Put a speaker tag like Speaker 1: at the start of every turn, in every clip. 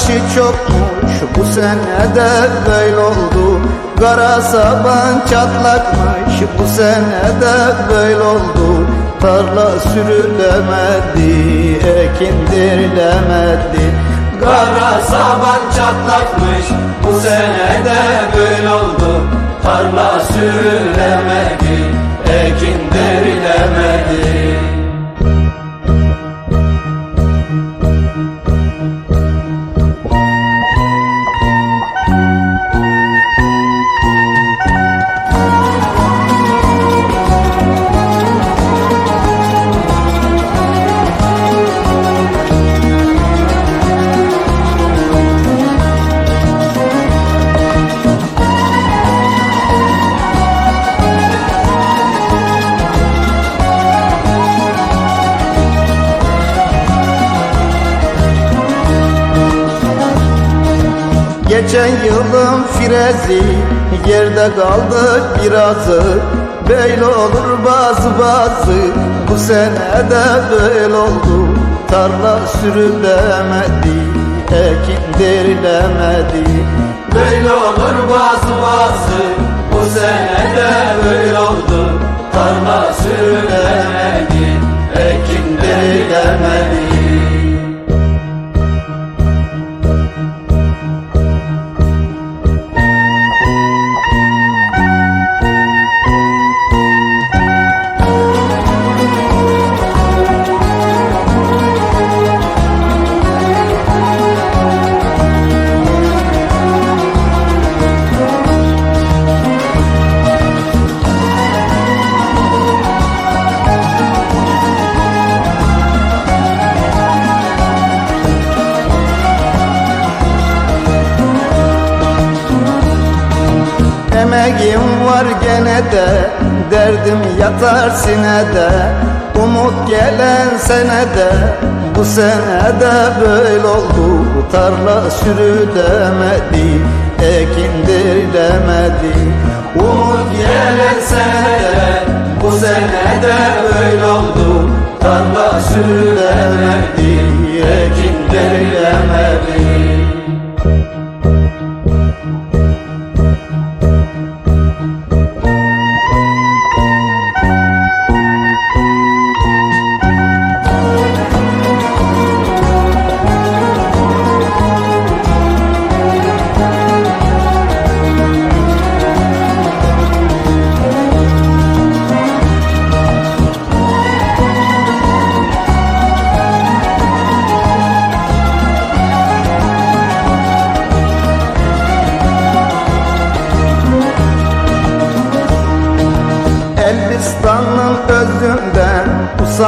Speaker 1: yağışı çokmuş Bu sene de böyle oldu. Kara saban çatlakmış Bu sene de böyle oldu. Tarla sürülemedi Ekin dirilemedi
Speaker 2: Kara saban çatlakmış Bu sene de böyle oldu. Tarla sürülemedi
Speaker 1: Geçen yılın firezi Yerde kaldı birazı. Böyle olur bazı bazı Bu sene de böyle oldu. Tarla sürülemedi Ekin derilemedi.
Speaker 2: Böyle olur bazı bazı Bu sene de böyle oldu. Tarla sürülemedi
Speaker 1: Emeğim var gene de Derdim yatar sinede Umut gelen senede Bu senede böyle oldu Tarla sürülemedi Ekin dirilemedi
Speaker 2: Umut gelen senede Bu sene de böyle oldu Tarla sürülemedi Ekin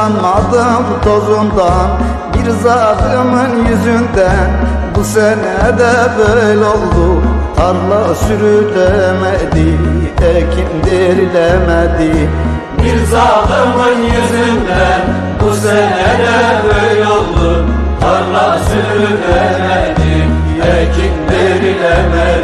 Speaker 1: Usanmadım tozundan Bir zalimin yüzünden. Bu sene de böyle oldu Tarla sürülemedi Ekin derilemedi
Speaker 2: Bir zalimin yüzünden Bu sene de böyle oldu Tarla sürülemedi Ekin derilemedi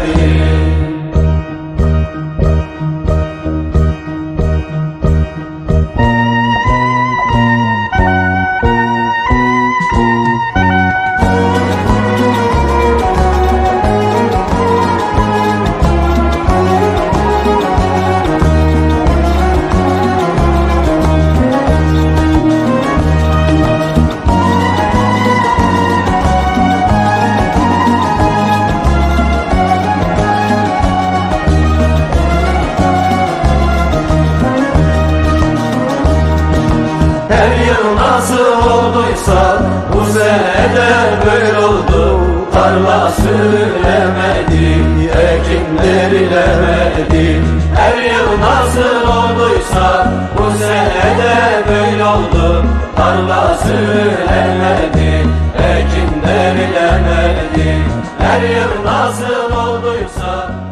Speaker 2: olduysa bu sene de böyle oldu. Tarla sürülemedi, ekin derilemedi Her yıl nasıl olduysa bu sene de böyle oldu. Tarla sürülemedi, ekin derilemedi Her yıl nasıl olduysa